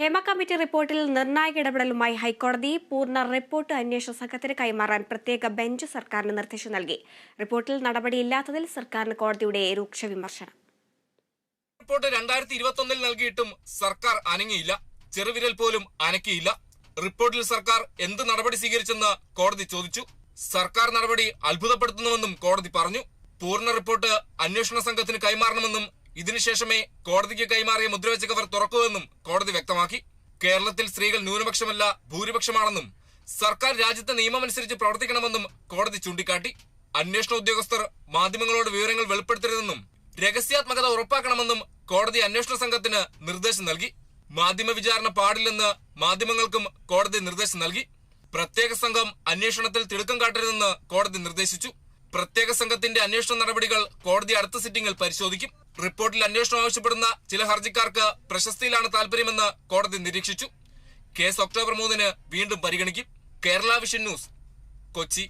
Hema committee റിപ്പോർട്ടിൽ നിർണായക ഇടപെടലുമായി ഹൈക്കോടതി പൂർണ റിപ്പോർട്ട് അന്വേഷണ സംഘത്തിന് കൈമാറാൻ പ്രത്യേക ബെഞ്ച് സർക്കാരിന് നിർദ്ദേശം നൽകി. റിപ്പോർട്ടിൽ നടപടിയില്ലാത്തതിൽ സർക്കാരിന് കോടതിയുടെ രൂക്ഷ വിമർശനം. റിപ്പോർട്ട് രണ്ടായിരത്തി ഇരുപത്തി ഒന്നിൽ നൽകിയിട്ടും സർക്കാർ അനങ്ങിയില്ല. ചെറുവിരൽ പോലും അനക്കിയില്ല. റിപ്പോർട്ടിൽ സർക്കാർ എന്ത് നടപടി സ്വീകരിച്ചെന്ന് കോടതി ചോദിച്ചു. സർക്കാർ നടപടി അത്ഭുതപ്പെടുത്തുന്നുവെന്നും കോടതി പറഞ്ഞു. പൂർണ റിപ്പോർട്ട് അന്വേഷണ സംഘത്തിന് കൈമാറണമെന്നും ഇതിനുശേഷമേ കോടതിക്ക് കൈമാറിയ മുദ്രവെച്ച കവർ തുറക്കൂവെന്നും കോടതി വ്യക്തമാക്കി. കേരളത്തിൽ സ്ത്രീകൾ ന്യൂനപക്ഷമല്ല ഭൂരിപക്ഷമാണെന്നും സർക്കാർ രാജ്യത്തെ നിയമമനുസരിച്ച് പ്രവർത്തിക്കണമെന്നും കോടതി ചൂണ്ടിക്കാട്ടി. അന്വേഷണ ഉദ്യോഗസ്ഥർ മാധ്യമങ്ങളോട് വിവരങ്ങൾ വെളിപ്പെടുത്തരുതെന്നും രഹസ്യാത്മകത ഉറപ്പാക്കണമെന്നും കോടതി അന്വേഷണ സംഘത്തിന് നിർദ്ദേശം നൽകി. മാധ്യമ വിചാരണ പാടില്ലെന്ന് മാധ്യമങ്ങൾക്കും കോടതി നിർദ്ദേശം നൽകി. പ്രത്യേക സംഘം അന്വേഷണത്തിൽ തിടുക്കം കാട്ടരുതെന്ന് കോടതി നിർദ്ദേശിച്ചു. പ്രത്യേക സംഘത്തിന്റെ അന്വേഷണ നടപടികൾ കോടതി അടുത്ത സിറ്റിംഗിൽ പരിശോധിക്കും. റിപ്പോർട്ടിൽ അന്വേഷണം ആവശ്യപ്പെടുന്ന ചില ഹർജിക്കാർക്ക് പ്രശസ്തിയിലാണ് താല്പര്യമെന്ന് കോടതി നിരീക്ഷിച്ചു. കേസ് ഒക്ടോബർ മൂന്നിന് വീണ്ടും പരിഗണിക്കും. Kerala vision news Kochi.